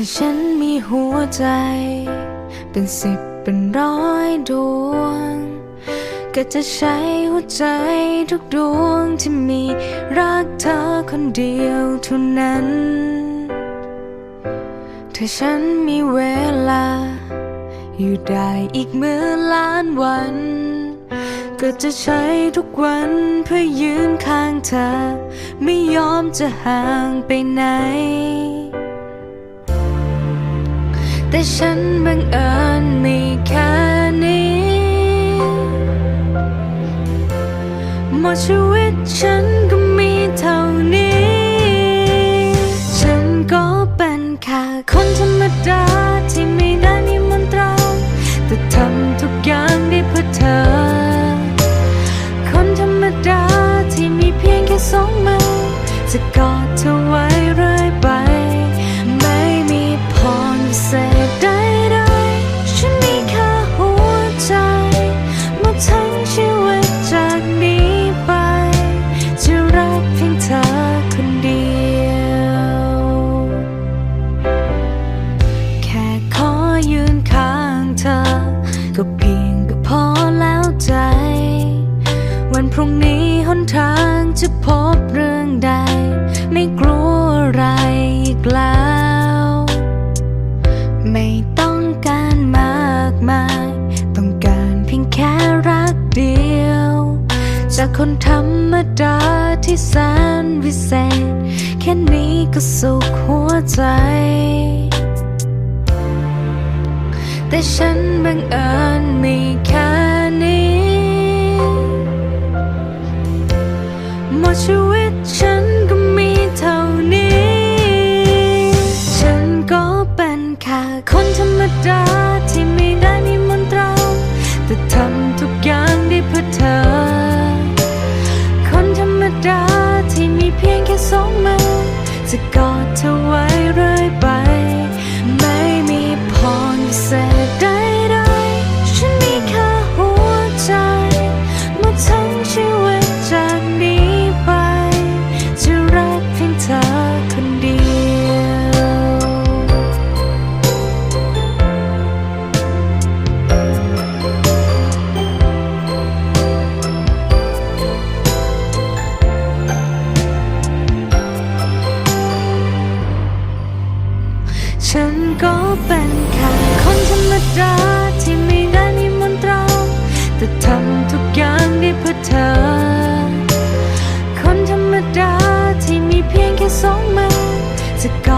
ถ้าฉันมีหัวใจ เป็นสิบเป็นร้อยดวง ก็จะใช้หัวใจทุกดวงที่มีรักเธอคนเดียวเท่านั้น ถ้าฉันมีเวลา อยู่ได้อีกเมื่อล้านวัน ก็จะใช้ทุกวันเพื่อยืนข้างเธอ ไม่ยอมจะห่างไปไหน แต่ฉันบังเอิญมีแค่นี้ หมดชีวิตฉันก็มีเท่านี้ ฉันก็เป็นแค่คนธรรม ก็เพียงก็พอแล้วใจ วันพรุ่งนี้หนทางจะพบเรื่องใด ไม่กลัวอะไรอีกแล้ว ไม่ต้องการมากมาย ต้องการเพียงแค่รักเดียว จากคนธรรมดาที่แสนวิเศษ แค่นี้ก็สุขหัวใจ แต่ฉันบังเอิญมีแค่นี้ หมดชีวิตฉันก็มีเท่านี้ ฉันก็เป็นแค่คนธรรมดาที่ไม่ได้มีมนตรา แต่ทำทุกอย่างได้เพื่อเธอ คนธรรมดาที่มีเพียงแค่สองมือจะกอดเธอไว้ ก็เป็นค่คนธรรมดาที่ไม่ได้มีมนตรา แต่ทำทุกอย่างได้เพื่อเธอ คนธรรมดาที่มีเพียงแค่สองมือจะก่อ